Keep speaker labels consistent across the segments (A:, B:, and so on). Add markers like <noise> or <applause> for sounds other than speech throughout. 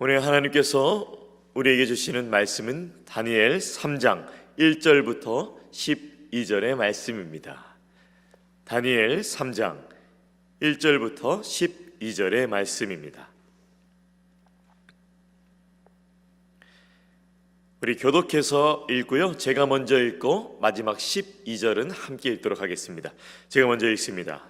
A: 오늘 하나님께서 우리에게 주시는 말씀은 다니엘 3장 1절부터 12절의 말씀입니다. 다니엘 3장 1절부터 12절의 말씀입니다. 우리 교독해서 읽고요. 제가 먼저 읽고 마지막 12절은 함께 읽도록 하겠습니다. 제가 먼저 읽습니다.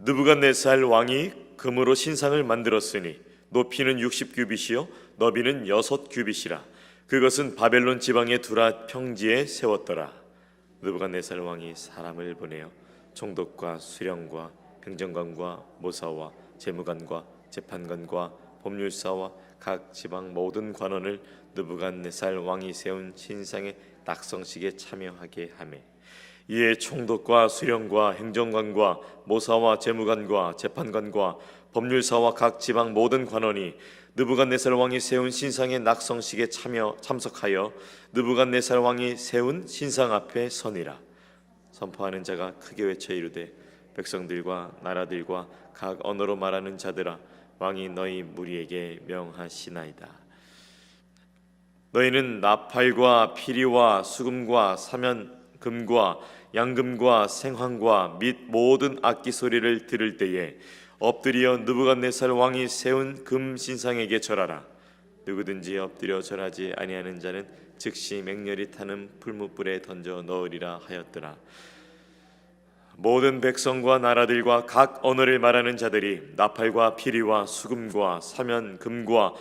A: 느부갓네살 왕이 금으로 신상을 만들었으니 높이는 60규빗이요 너비는 6규빗이라 그것은 바벨론 지방의 두라 평지에 세웠더라. 느부갓네살 왕이 사람을 보내어 총독과 수령과 행정관과 모사와 재무관과 재판관과 법률사와 각 지방 모든 관원을 느부갓네살 왕이 세운 신상의 낙성식에 참여하게 하매 이에 총독과 수령과 행정관과 모사와 재무관과 재판관과 법률사와 각 지방 모든 관원이 느부갓네살 왕이 세운 신상의 낙성식에 참여 참석하여 느부갓네살 왕이 세운 신상 앞에 서니라. 선포하는 자가 크게 외쳐 이르되 백성들과 나라들과 각 언어로 말하는 자들아 왕이 너희 무리에게 명하시나이다. 너희는 나팔과 피리와 수금과 사면 금과 양금과 생황과 및 모든 악기 소리를 들을 때에 엎드려 느부갓네살 왕이 세운 금 신상에게 절하라. 누구든지 엎드려 절하지 아니하는 자는 즉시 맹렬히 타는 풀무불에 던져 넣으리라 하였더라. 모든 백성과 나라들과 각 언어를 말하는 자들이 나팔과 피리와 수금과 사면 금과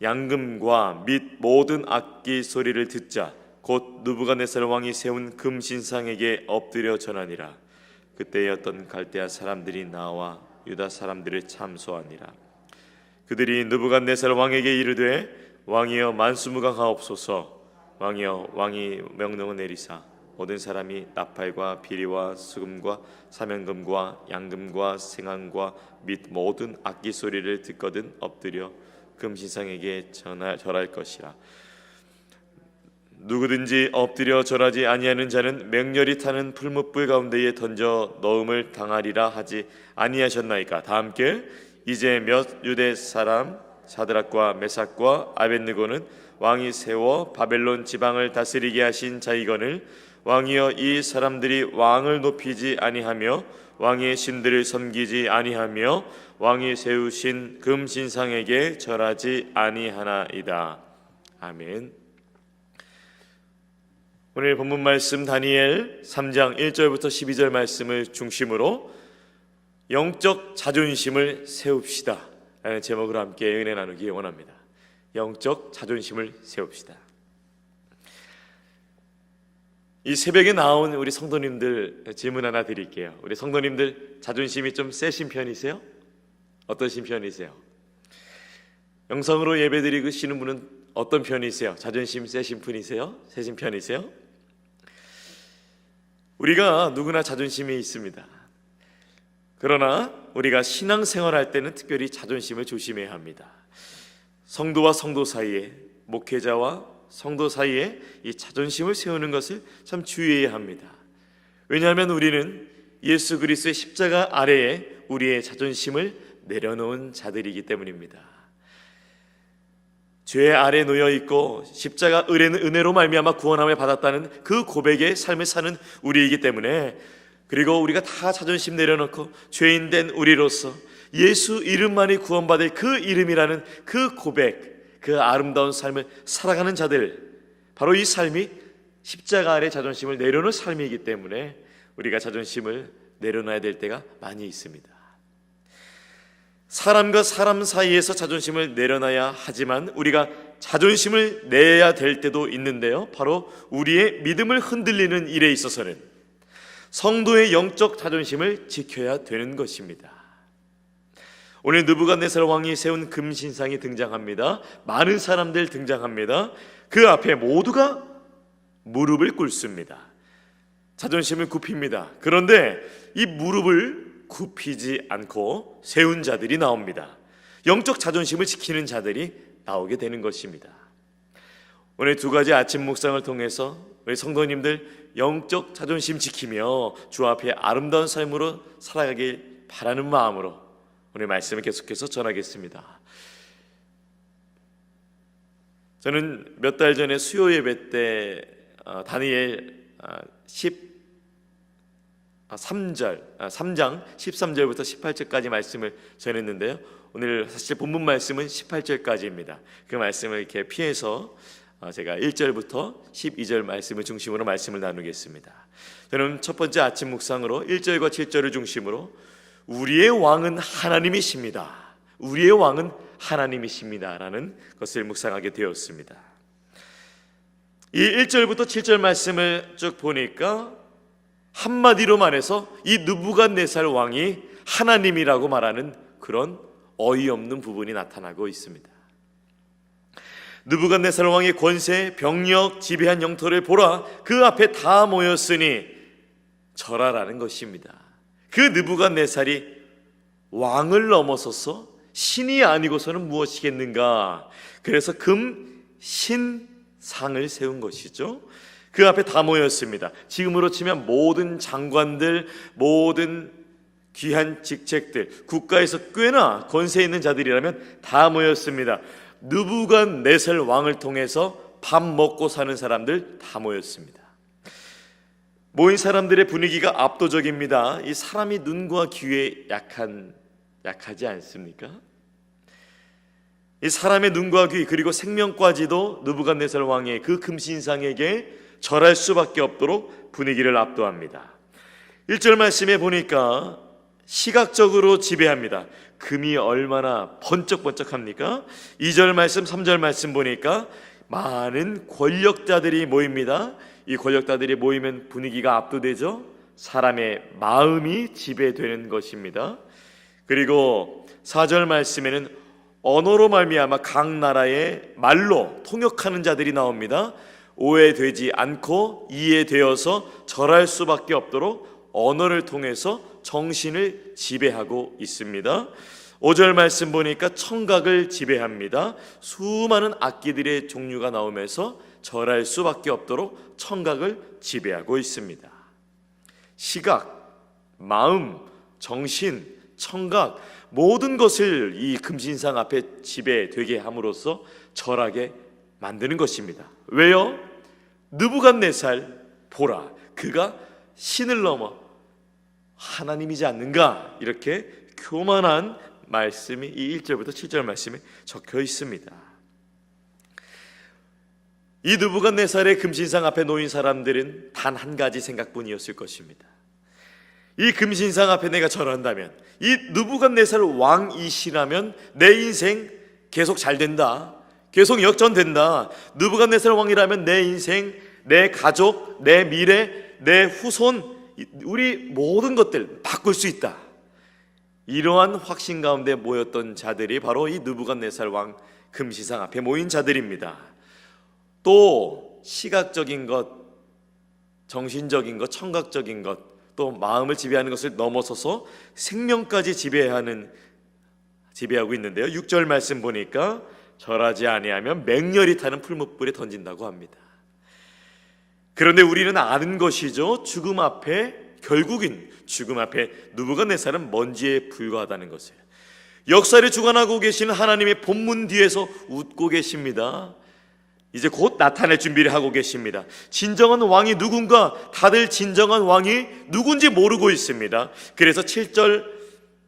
A: 양금과 및 모든 악기 소리를 듣자 곧 누부갓네살 왕이 세운 금 신상에게 엎드려 전하니라. 그때에 어떤 갈대아 사람들이 나와 유다 사람들을 참소하니라. 그들이 느부갓네살 왕에게 이르되 왕이여 만수무강하옵소서. 왕이여 왕이 명령을 내리사. 모든 사람이 나팔과 비리와 수금과 사면금과 양금과 생황과 및 모든 악기 소리를 듣거든 엎드려 금신상에게 전할, 절할 것이라 누구든지 엎드려 절하지 아니하는 자는 맹렬히 타는 풀무불 가운데에 던져 넣음을 당하리라 하지 아니하셨나이까 다 함께 이제 몇 유대 사람 사드락과 메삭과 아벤느고는 왕이 세워 바벨론 지방을 다스리게 하신 자이거늘 왕이여 이 사람들이 왕을 높이지 아니하며 왕의 신들을 섬기지 아니하며 왕이 세우신 금신상에게 절하지 아니하나이다. 아멘. 오늘 본문 말씀 다니엘 3장 1절부터 12절 말씀을 중심으로 영적 자존심을 세웁시다. 라는 제목으로 함께 은혜 나누기 원합니다. 영적 자존심을 세웁시다. 이 새벽에 나온 우리 성도님들 질문 하나 드릴게요. 우리 성도님들 자존심이 좀 세신 편이세요? 어떠신 편이세요? 영성으로 예배 드리시는 분은 어떤 편이세요? 자존심 세신 분이세요? 세신 편이세요? 우리가 누구나 자존심이 있습니다. 그러나 우리가 신앙생활 할 때는 특별히 자존심을 조심해야 합니다. 성도와 성도 사이에 목회자와 성도 사이에 이 자존심을 세우는 것을 참 주의해야 합니다. 왜냐하면 우리는 예수 그리스도의 십자가 아래에 우리의 자존심을 내려놓은 자들이기 때문입니다. 죄 아래 놓여 있고 십자가 은혜로 말미암아 구원함을 받았다는 그 고백의 삶을 사는 우리이기 때문에 그리고 우리가 다 자존심 내려놓고 죄인 된 우리로서 예수 이름만이 구원받을 그 이름이라는 그 고백, 그 아름다운 삶을 살아가는 자들, 바로 이 삶이 십자가 아래 자존심을 내려놓은 삶이기 때문에 우리가 자존심을 내려놔야 될 때가 많이 있습니다. 사람과 사람 사이에서 자존심을 내려놔야 하지만 우리가 자존심을 내야 될 때도 있는데요. 바로 우리의 믿음을 흔들리는 일에 있어서는 성도의 영적 자존심을 지켜야 되는 것입니다. 오늘 느부갓네살 왕이 세운 금신상이 등장합니다. 많은 사람들 등장합니다. 그 앞에 모두가 무릎을 꿇습니다. 자존심을 굽힙니다. 그런데 이 무릎을 굽히지 않고 세운 자들이 나옵니다. 영적 자존심을 지키는 자들이 나오게 되는 것입니다. 오늘 두 가지 아침 묵상을 통해서 우리 성도님들 영적 자존심 지키며 주 앞에 아름다운 삶으로 살아가길 바라는 마음으로 오늘 말씀을 계속해서 전하겠습니다. 저는 몇 달 전에 수요 예배 때 어, 다니엘 어, 10 아, 3절, 아, 3장 13절부터 18절까지 말씀을 전했는데요. 오늘 사실 본문 말씀은 18절까지입니다. 그 말씀을 이렇게 피해서 어, 제가 1절부터 12절 말씀을 중심으로 말씀을 나누겠습니다. 저는 첫 번째 아침 묵상으로 1절과 7절을 중심으로 우리의 왕은 하나님이십니다. 우리의 왕은 하나님이십니다라는 것을 묵상하게 되었습니다. 이 1절부터 7절 말씀을 쭉 보니까 한마디로 말해서 이 느부갓네살 왕이 하나님이라고 말하는 그런 어이없는 부분이 나타나고 있습니다. 느부갓네살 왕의 권세, 병력, 지배한 영토를 보라 그 앞에 다 모였으니 절하라는 것입니다. 그 느부갓네살이 왕을 넘어서서 신이 아니고서는 무엇이겠는가? 그래서 금, 신, 상을 세운 것이죠. 그 앞에 다 모였습니다. 지금으로 치면 모든 장관들, 모든 귀한 직책들, 국가에서 꽤나 권세 있는 자들이라면 다 모였습니다. 느부갓네살 왕을 통해서 밥 먹고 사는 사람들 다 모였습니다. 모인 사람들의 분위기가 압도적입니다. 이 사람이 눈과 귀에 약한 약하지 않습니까? 이 사람의 눈과 귀 그리고 생명까지도 느부갓네살 왕의 그 금신상에게 절할 수밖에 없도록 분위기를 압도합니다. 1절 말씀에 보니까 시각적으로 지배합니다. 금이 얼마나 번쩍번쩍합니까? 2절 말씀, 3절 말씀 보니까 많은 권력자들이 모입니다. 이 권력자들이 모이면 분위기가 압도되죠. 사람의 마음이 지배되는 것입니다. 그리고 4절 말씀에는 언어로 말미암아 각 나라의 말로 통역하는 자들이 나옵니다. 오해되지 않고 이해되어서 절할 수밖에 없도록 언어를 통해서 정신을 지배하고 있습니다. 5절 말씀 보니까 청각을 지배합니다. 수많은 악기들의 종류가 나오면서 절할 수밖에 없도록 청각을 지배하고 있습니다. 시각, 마음, 정신, 청각 모든 것을 이 금신상 앞에 지배되게 함으로써 절하게 만드는 것입니다. 왜요? 느부갓네살 보라 그가 신을 넘어 하나님이지 않는가 이렇게 교만한 말씀이 이 1절부터 7절 말씀에 적혀 있습니다. 이 느부갓네살의 금신상 앞에 놓인 사람들은 단 한 가지 생각뿐이었을 것입니다. 이 금신상 앞에 내가 절한다면 이 느부갓네살 왕이시라면 내 인생 계속 잘 된다. 계속 역전된다. 느부갓네살 왕이라면 내 인생, 내 가족, 내 미래, 내 후손, 우리 모든 것들 바꿀 수 있다. 이러한 확신 가운데 모였던 자들이 바로 이 느부갓네살 왕 금시상 앞에 모인 자들입니다. 또 시각적인 것, 정신적인 것, 청각적인 것, 또 마음을 지배하는 것을 넘어서서 생명까지 지배하는 지배하고 있는데요. 6절 말씀 보니까 절하지 아니하면 맹렬히 타는 풀무불에 던진다고 합니다. 그런데 우리는 아는 것이죠. 죽음 앞에 결국인 죽음 앞에 누부갓네살은 먼지에 불과하다는 것을. 역사를 주관하고 계시는 하나님의 본문 뒤에서 웃고 계십니다. 이제 곧 나타낼 준비를 하고 계십니다. 진정한 왕이 누군가 다들 진정한 왕이 누군지 모르고 있습니다. 그래서 7절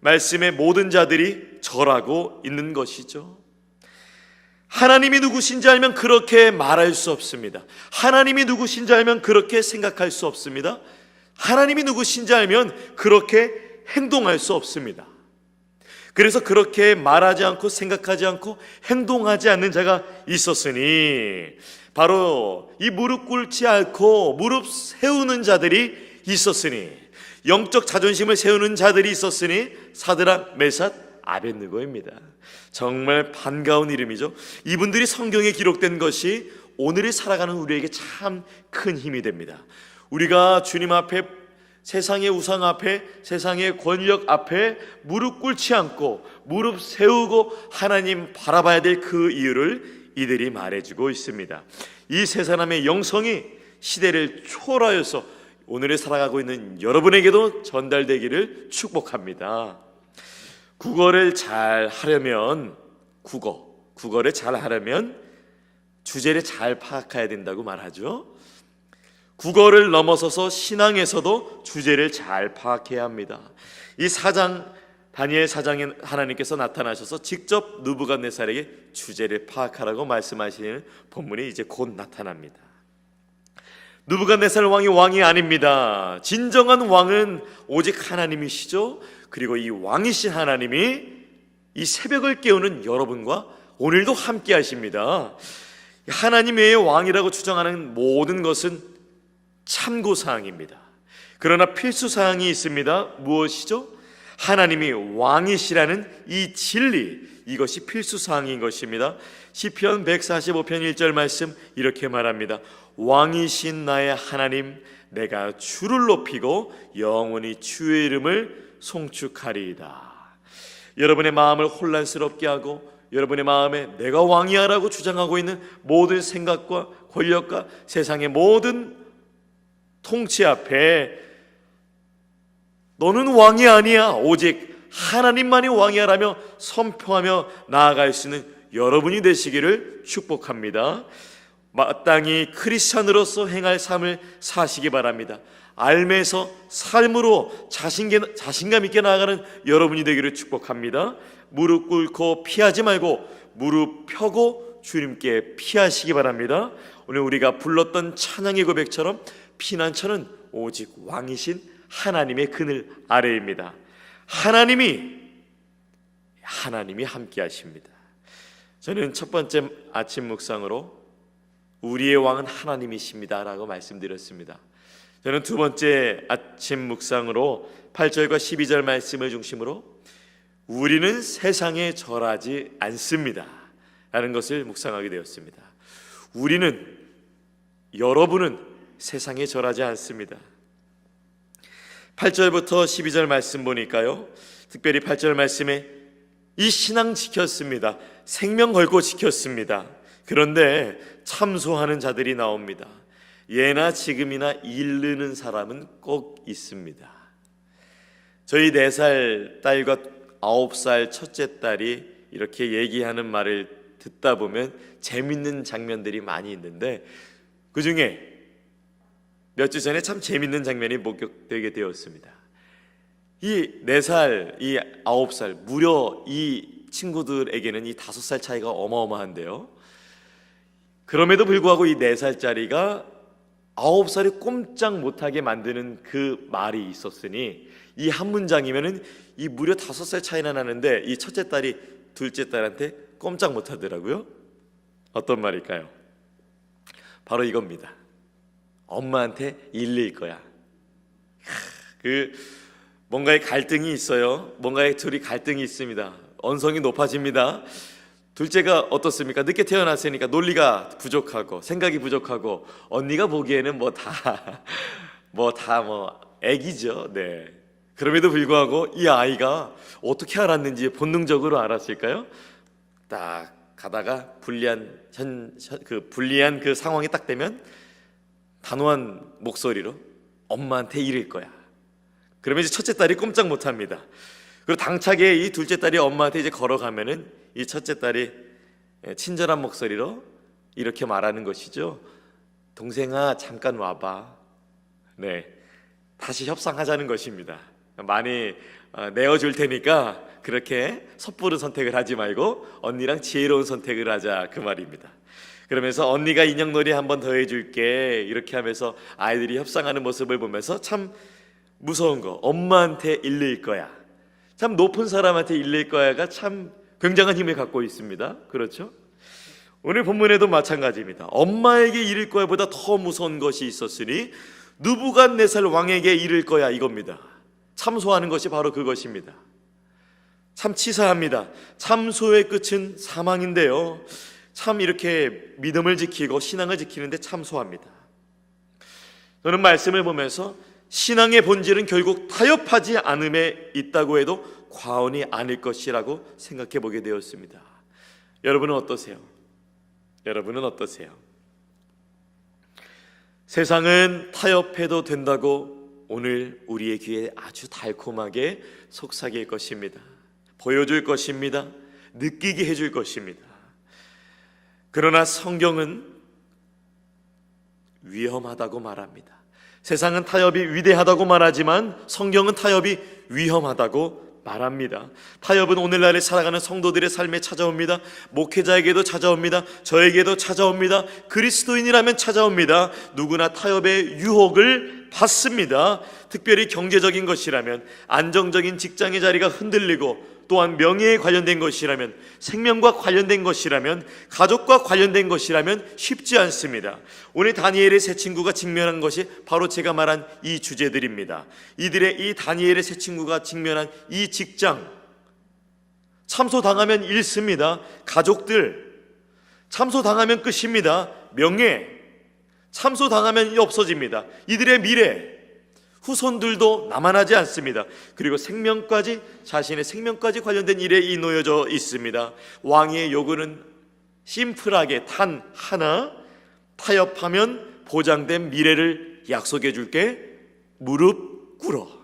A: 말씀의 모든 자들이 절하고 있는 것이죠. 하나님이 누구신지 알면 그렇게 말할 수 없습니다. 하나님이 누구신지 알면 그렇게 생각할 수 없습니다. 하나님이 누구신지 알면 그렇게 행동할 수 없습니다. 그래서 그렇게 말하지 않고 생각하지 않고 행동하지 않는 자가 있었으니 바로 이 무릎 꿇지 않고 무릎 세우는 자들이 있었으니 영적 자존심을 세우는 자들이 있었으니 사드락 메삿 아벤느고입니다. 정말 반가운 이름이죠. 이분들이 성경에 기록된 것이 오늘을 살아가는 우리에게 참 큰 힘이 됩니다. 우리가 주님 앞에 세상의 우상 앞에 세상의 권력 앞에 무릎 꿇지 않고 무릎 세우고 하나님 바라봐야 될 그 이유를 이들이 말해주고 있습니다. 이 세 사람의 영성이 시대를 초월하여서 오늘을 살아가고 있는 여러분에게도 전달되기를 축복합니다. 국어를 잘 하려면 국어, 국어를 잘 하려면 주제를 잘 파악해야 된다고 말하죠. 국어를 넘어서서 신앙에서도 주제를 잘 파악해야 합니다. 이 사장 다니엘 사장에 하나님께서 나타나셔서 직접 누부갓네살에게 주제를 파악하라고 말씀하시는 본문이 이제 곧 나타납니다. 누부갓네살 왕이 왕이 아닙니다. 진정한 왕은 오직 하나님이시죠. 그리고 이 왕이신 하나님이 이 새벽을 깨우는 여러분과 오늘도 함께 하십니다. 하나님 외의 왕이라고 주장하는 모든 것은 참고 사항입니다. 그러나 필수 사항이 있습니다. 무엇이죠? 하나님이 왕이시라는 이 진리 이것이 필수 사항인 것입니다. 시편 145편 1절 말씀 이렇게 말합니다. 왕이신 나의 하나님 내가 주를 높이고 영원히 주의 이름을 송축하리이다. 여러분의 마음을 혼란스럽게 하고 여러분의 마음에 내가 왕이야라고 주장하고 있는 모든 생각과 권력과 세상의 모든 통치 앞에 너는 왕이 아니야. 오직 하나님만이 왕이야라며 선포하며 나아갈 수 있는 여러분이 되시기를 축복합니다. 마땅히 크리스천으로서 행할 삶을 사시기 바랍니다. 알면서 삶으로 자신감, 자신감 있게 나아가는 여러분이 되기를 축복합니다. 무릎 꿇고 피하지 말고 무릎 펴고 주님께 피하시기 바랍니다. 오늘 우리가 불렀던 찬양의 고백처럼 피난처는 오직 왕이신 하나님의 그늘 아래입니다. 하나님이 하나님이 함께 하십니다. 저는 첫 번째 아침 묵상으로 우리의 왕은 하나님이십니다라고 말씀드렸습니다. 저는 두 번째 아침 묵상으로 8절과 12절 말씀을 중심으로 우리는 세상에 절하지 않습니다. 라는 것을 묵상하게 되었습니다. 우리는 여러분은 세상에 절하지 않습니다. 8절부터 12절 말씀 보니까요. 특별히 8절 말씀에 이 신앙 지켰습니다. 생명 걸고 지켰습니다. 그런데 참소하는 자들이 나옵니다. 예나 지금이나 이르는 사람은 꼭 있습니다. 저희 네 살 딸과 아홉 살 첫째 딸이 이렇게 얘기하는 말을 듣다 보면 재밌는 장면들이 많이 있는데 그 중에 몇 주 전에 참 재밌는 장면이 목격되게 되었습니다. 이네 살, 이 아홉 살, 무려 이 친구들에게는 이 다섯 살 차이가 어마어마한데요. 그럼에도 불구하고 이 네 살짜리가 아홉 살이 꼼짝 못하게 만드는 그 말이 있었으니 이 한 문장이면은 이 무려 다섯 살 차이나 나는데 이 첫째 딸이 둘째 딸한테 꼼짝 못하더라고요. 어떤 말일까요? 바로 이겁니다. 엄마한테 일릴 거야. 그 뭔가의 갈등이 있어요. 뭔가의 둘이 갈등이 있습니다. 언성이 높아집니다. 둘째가 어떻습니까? 늦게 태어났으니까 논리가 부족하고 생각이 부족하고 언니가 보기에는 뭐 다 <laughs> 뭐다뭐 애기죠. 네. 그럼에도 불구하고 이 아이가 어떻게 알았는지 본능적으로 알았을까요? 딱 가다가 불리한 현 그 불리한 그 상황이 딱 되면 단호한 목소리로 엄마한테 이를 거야. 그러면 이제 첫째 딸이 꼼짝 못 합니다. 그리고 당차게 이 둘째 딸이 엄마한테 이제 걸어가면은 이 첫째 딸이 친절한 목소리로 이렇게 말하는 것이죠. 동생아 잠깐 와봐. 네, 다시 협상하자는 것입니다. 많이 어, 내어줄 테니까 그렇게 섣부른 선택을 하지 말고 언니랑 지혜로운 선택을 하자 그 말입니다. 그러면서 언니가 인형놀이 한 번 더 해줄게 이렇게 하면서 아이들이 협상하는 모습을 보면서 참 무서운 거 엄마한테 일릴 거야 참 높은 사람한테 일릴 거야가 참 굉장한 힘을 갖고 있습니다. 그렇죠? 오늘 본문에도 마찬가지입니다. 엄마에게 이를 거야보다 더 무서운 것이 있었으니 누부갓네살 왕에게 이를 거야 이겁니다. 참소하는 것이 바로 그것입니다. 참 치사합니다. 참소의 끝은 사망인데요. 참 이렇게 믿음을 지키고 신앙을 지키는데 참소합니다. 저는 말씀을 보면서 신앙의 본질은 결국 타협하지 않음에 있다고 해도 과언이 아닐 것이라고 생각해 보게 되었습니다. 여러분은 어떠세요? 여러분은 어떠세요? 세상은 타협해도 된다고 오늘 우리의 귀에 아주 달콤하게 속삭일 것입니다. 보여줄 것입니다. 느끼게 해줄 것입니다. 그러나 성경은 위험하다고 말합니다. 세상은 타협이 위대하다고 말하지만 성경은 타협이 위험하다고 말합니다. 타협은 오늘날에 살아가는 성도들의 삶에 찾아옵니다. 목회자에게도 찾아옵니다. 저에게도 찾아옵니다. 그리스도인이라면 찾아옵니다. 누구나 타협의 유혹을 받습니다. 특별히 경제적인 것이라면 안정적인 직장의 자리가 흔들리고 또한 명예에 관련된 것이라면 생명과 관련된 것이라면 가족과 관련된 것이라면 쉽지 않습니다. 오늘 다니엘의 세 친구가 직면한 것이 바로 제가 말한 이 주제들입니다. 이들의 이 다니엘의 세 친구가 직면한 이 직장 참소 당하면 잃습니다. 가족들 참소 당하면 끝입니다. 명예 참소 당하면 없어집니다. 이들의 미래 후손들도 남아나지 않습니다. 그리고 생명까지 자신의 생명까지 관련된 일에 이 놓여져 있습니다. 왕의 요구는 심플하게 단 하나 타협하면 보장된 미래를 약속해 줄게 무릎 꿇어.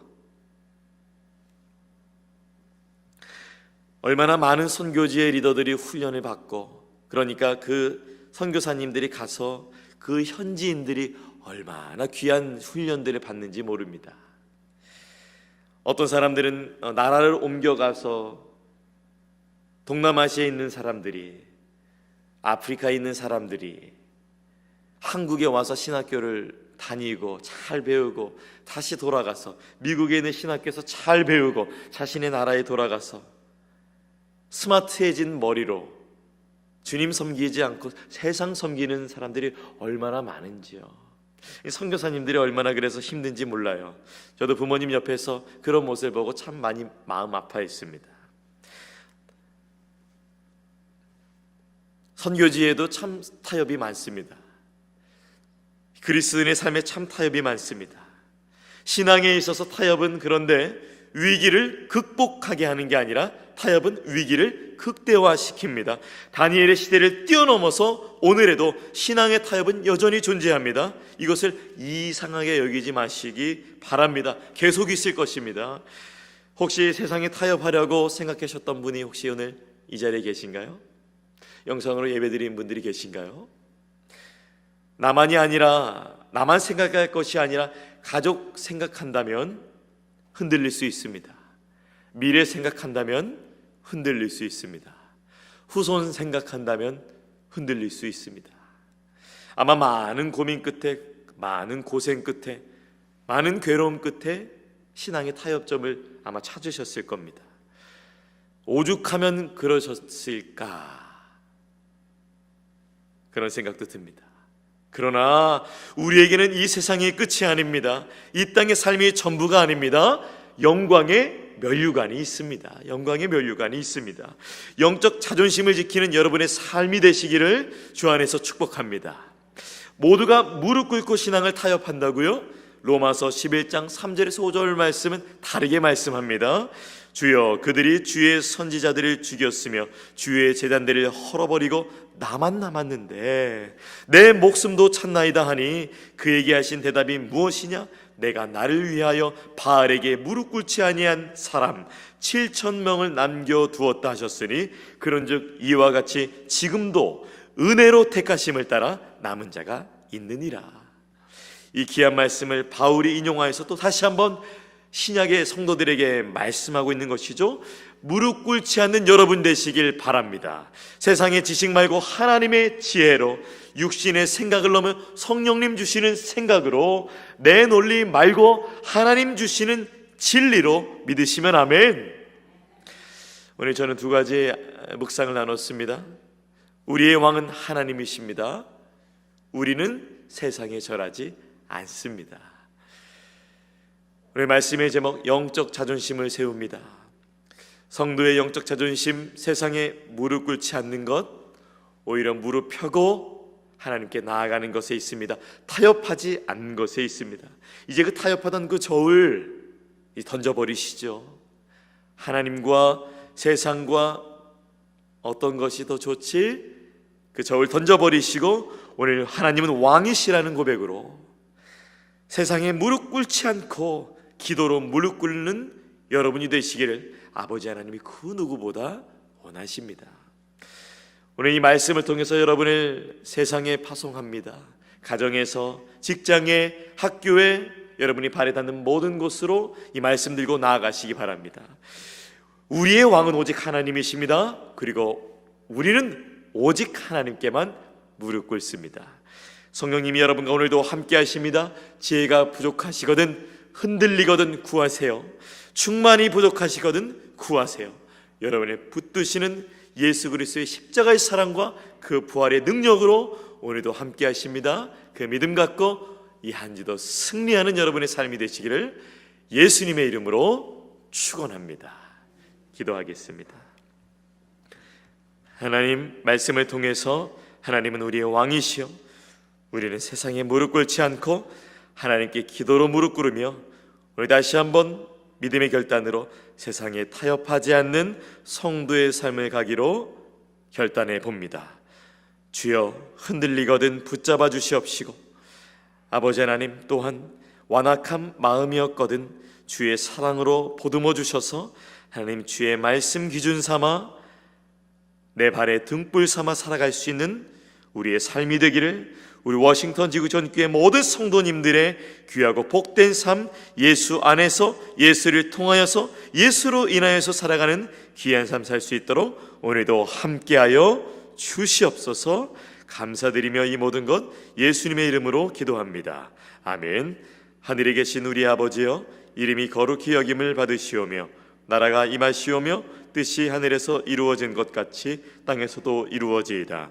A: 얼마나 많은 선교지의 리더들이 훈련을 받고 그러니까 그 선교사님들이 가서 그 현지인들이 얼마나 귀한 훈련들을 받는지 모릅니다. 어떤 사람들은 어, 나라를 옮겨가서 동남아시아에 있는 사람들이 아프리카에 있는 사람들이 한국에 와서 신학교를 다니고 잘 배우고 다시 돌아가서 미국에 있는 신학교에서 잘 배우고 자신의 나라에 돌아가서 스마트해진 머리로 주님 섬기지 않고 세상 섬기는 사람들이 얼마나 많은지요. 이 선교사님들이 얼마나 그래서 힘든지 몰라요. 저도 부모님 옆에서 그런 모습을 보고 참 많이 마음 아파했습니다. 선교지에도 참 타협이 많습니다. 그리스도인의 삶에 참 타협이 많습니다. 신앙에 있어서 타협은 그런데 위기를 극복하게 하는 게 아니라 타협은 위기를 극대화시킵니다. 다니엘의 시대를 뛰어넘어서 오늘에도 신앙의 타협은 여전히 존재합니다. 이것을 이상하게 여기지 마시기 바랍니다. 계속 있을 것입니다. 혹시 세상에 타협하려고 생각하셨던 분이 혹시 오늘 이 자리에 계신가요? 영상으로 예배드린 분들이 계신가요? 나만이 아니라 나만 생각할 것이 아니라 가족 생각한다면 흔들릴 수 있습니다. 미래 생각한다면 흔들릴 수 있습니다. 후손 생각한다면 흔들릴 수 있습니다. 아마 많은 고민 끝에 많은 고생 끝에 많은 괴로움 끝에 신앙의 타협점을 아마 찾으셨을 겁니다. 오죽하면 그러셨을까 그런 생각도 듭니다. 그러나 우리에게는 이 세상의 끝이 아닙니다. 이 땅의 삶이 전부가 아닙니다. 영광의 멸류관이 있습니다. 영광의 멸류관이 있습니다. 영적 자존심을 지키는 여러분의 삶이 되시기를 주 안에서 축복합니다. 모두가 무릎 꿇고 신앙을 타협한다고요? 로마서 11장 3절에서 5절 말씀은 다르게 말씀합니다. 주여 그들이 주의 선지자들을 죽였으며 주의 재단들을 헐어버리고 나만 남았는데 내 목숨도 찾나이다 하니 그에게 하신 대답이 무엇이냐 내가 나를 위하여 바알에게 무릎 꿇지 아니한 사람 7천 명을 남겨 두었다 하셨으니 그런즉 이와 같이 지금도 은혜로 택하심을 따라 남은 자가 있느니라. 이 귀한 말씀을 바울이 인용하여서 또 다시 한번 신약의 성도들에게 말씀하고 있는 것이죠. 무릎 꿇지 않는 여러분 되시길 바랍니다. 세상의 지식 말고 하나님의 지혜로 육신의 생각을 넘어 성령님 주시는 생각으로 내 논리 말고 하나님 주시는 진리로 믿으시면 아멘. 오늘 저는 두 가지 묵상을 나눴습니다. 우리의 왕은 하나님이십니다. 우리는 세상에 절하지 않습니다. 오늘 말씀의 제목 영적 자존심을 세웁니다. 성도의 영적 자존심 세상에 무릎 꿇지 않는 것 오히려 무릎 펴고 하나님께 나아가는 것에 있습니다. 타협하지 않는 것에 있습니다. 이제 그 타협하던 그 저울 던져버리시죠. 하나님과 세상과 어떤 것이 더 좋지? 그 저울 던져버리시고 오늘 하나님은 왕이시라는 고백으로 세상에 무릎 꿇지 않고 기도로 무릎 꿇는 여러분이 되시기를 아버지 하나님이 그 누구보다 원하십니다. 오늘 이 말씀을 통해서 여러분을 세상에 파송합니다. 가정에서, 직장에, 학교에 여러분이 발에 닿는 모든 곳으로 이 말씀 들고 나아가시기 바랍니다. 우리의 왕은 오직 하나님이십니다. 그리고 우리는 오직 하나님께만 무릎 꿇습니다. 성령님이 여러분과 오늘도 함께 하십니다. 지혜가 부족하시거든 흔들리거든 구하세요. 충만이 부족하시거든 구하세요. 여러분의 붙드시는 예수 그리스도의 십자가의 사랑과 그 부활의 능력으로 오늘도 함께 하십니다. 그 믿음 갖고 이한 주도 승리하는 여러분의 삶이 되시기를 예수님의 이름으로 축원합니다. 기도하겠습니다. 하나님 말씀을 통해서 하나님은 우리의 왕이시여 우리는 세상에 무릎 꿇지 않고 하나님께 기도로 무릎 꿇으며 오늘 다시 한번 믿음의 결단으로 세상에 타협하지 않는 성도의 삶을 가기로 결단해 봅니다. 주여 흔들리거든 붙잡아 주시옵시고 아버지 하나님 또한 완악한 마음이었거든 주의 사랑으로 보듬어 주셔서 하나님 주의 말씀 기준 삼아 내 발에 등불 삼아 살아갈 수 있는 우리의 삶이 되기를 우리 워싱턴 지구 전교회 모든 성도님들의 귀하고 복된 삶 예수 안에서 예수를 통하여서 예수로 인하여서 살아가는 귀한 삶 살 수 있도록 오늘도 함께하여 주시옵소서 감사드리며 이 모든 것 예수님의 이름으로 기도합니다. 아멘. 하늘에 계신 우리 아버지여 이름이 거룩히 여김을 받으시오며 나라가 임하시오며 뜻이 하늘에서 이루어진 것 같이 땅에서도 이루어지이다.